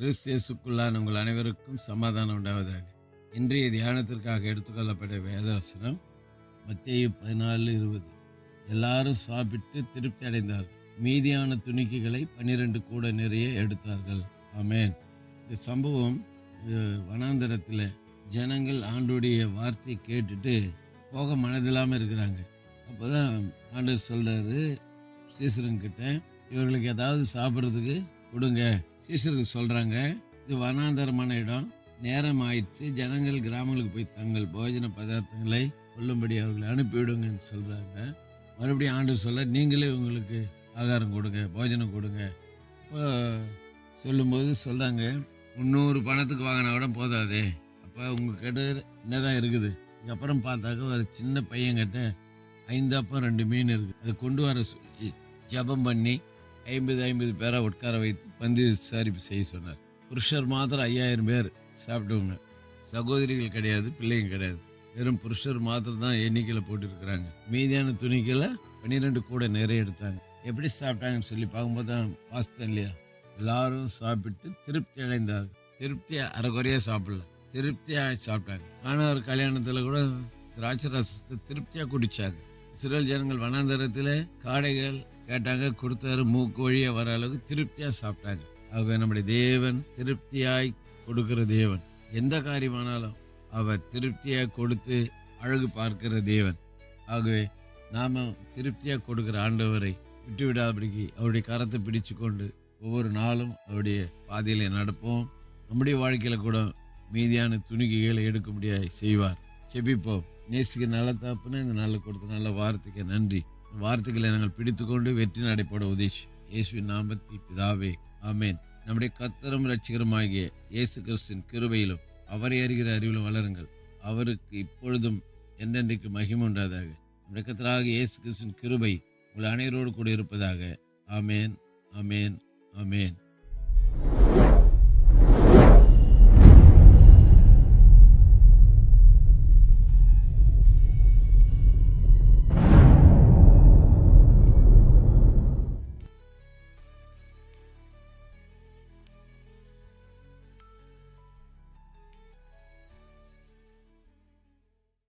கிறிஸ்தியசுக்குள்ளான உங்கள் அனைவருக்கும் சமாதானம் உண்டாவதாக. இன்றைய தியானத்திற்காக எடுத்துக்கொள்ளப்பட்ட வேதாசனம் மத்திய பதினாலு இருபது. எல்லாரும் சாப்பிட்டு திருப்தி அடைந்தார். மீதியான துணிக்கைகளை பன்னிரண்டு கூட நிறைய எடுத்தார்கள். ஆமேன். இந்த சம்பவம் வனாந்தரத்தில் ஜனங்கள் ஆண்டுடைய வார்த்தை கேட்டுட்டு போக மனதில்லாமல் இருக்கிறாங்க. அப்போ தான் ஆண்டர் சொல்கிறாரு சீசரங்கிட்ட இவர்களுக்கு ஏதாவது சாப்பிட்றதுக்கு கொடுங்க. சீசர்கள் சொல்கிறாங்க இது வனாந்தரமான இடம். நேரம் ஆயிடுச்சு ஜனங்கள் கிராமங்களுக்கு போய் தங்கள் போஜன பதார்த்தங்களை கொள்ளும்படி அவர்களை அனுப்பிவிடுங்கன்னு சொல்கிறாங்க மறுபடியும் ஆண்டு சொல்ல நீங்களே உங்களுக்கு ஆகாரம் கொடுங்க போஜனம் கொடுங்க. இப்போ சொல்லும்போது சொல்கிறாங்க முந்நூறு பணத்துக்கு வாங்கினா கூட போதாதே. அப்போ உங்கள் கிட்ட என்னதான் இருக்குது? இதுக்கப்புறம் பார்த்தாக்க ஒரு சின்ன பையன்கிட்ட ஐந்தாப்பம் ரெண்டு மீன் இருக்குது அதை கொண்டு வர சொல்லி ஜபம் பண்ணி ஐம்பது ஐம்பது பேரை உட்கார வைத்து பந்து விசாரிப்பு செய்ய சொன்னார். புருஷர் மாத்திரம் ஐயாயிரம் பேர் சாப்பிடுவாங்க சகோதரிகள் கிடையாது பிள்ளைங்க கிடையாது. வெறும் புருஷர் மாத்திரம் தான் எண்ணிக்கையில் போட்டுருக்குறாங்க. மீதியான துணிக்கையில் பன்னிரெண்டு கூட நிறைய எடுத்தாங்க. எப்படி சாப்பிட்டாங்கன்னு சொல்லி பார்க்கும்போது தான் வாஸ்தம் இல்லையா? எல்லாரும் சாப்பிட்டு திருப்தி அடைந்தார்கள். திருப்தியாக அரைக்குறையாக சாப்பிடல. திருப்தியாக சாப்பிட்டாங்க. ஆனால் ஒரு கல்யாணத்தில் கூட திராட்சை ரசத்தை திருப்தியாக குடித்தாங்க இஸ்ரேல் ஜனங்கள் வனாந்தரத்தில் காடைகள் கேட்டாங்க கொடுத்தாரு மூக்கு வழியாக வர அளவுக்கு திருப்தியாக சாப்பிட்டாங்க. ஆகவே நம்முடைய தேவன் திருப்தியாய் கொடுக்கிற தேவன். எந்த காரியமானாலும் அவர் திருப்தியாக கொடுத்து அழகு பார்க்கிற தேவன். ஆகவே நாம் திருப்தியாக கொடுக்குற ஆண்டவரை விட்டுவிடாதபடிக்கு அவருடைய கரத்தை பிடிச்சு கொண்டு ஒவ்வொரு நாளும் அவருடைய பாதையில நடப்போம். நம்முடைய வாழ்க்கையில் கூட மீதியான துணிக்கைகளை எடுக்க முடியாது செய்வார். செபிப்போம். நேசிக்க நல்ல தாப்புன்னு இந்த நல்ல கொடுத்த நல்ல வார்த்தைக்கு நன்றி. வார்த்தைகளை நாங்கள் பிடித்துக்கொண்டு வெற்றி நடைபெற உதேஷ் இயேசுவின் நாமத்தி பிதாவே ஆமேன். நம்முடைய கத்தரும் ரட்சிகரமாகிய இயேசு கிறிஸ்தின் கிருபையிலும் அவரை அறிகிற அறிவிலும் வளருங்கள். அவருக்கு இப்பொழுதும் என்றென்றைக்கு மகிமை உண்டாதாக. நம்முடைய கத்தராக இயேசு கிறிஸ்தின் கிருபை உங்கள் அனைவரோடு கூட இருப்பதாக. ஆமேன் ஆமேன் ஆமேன்.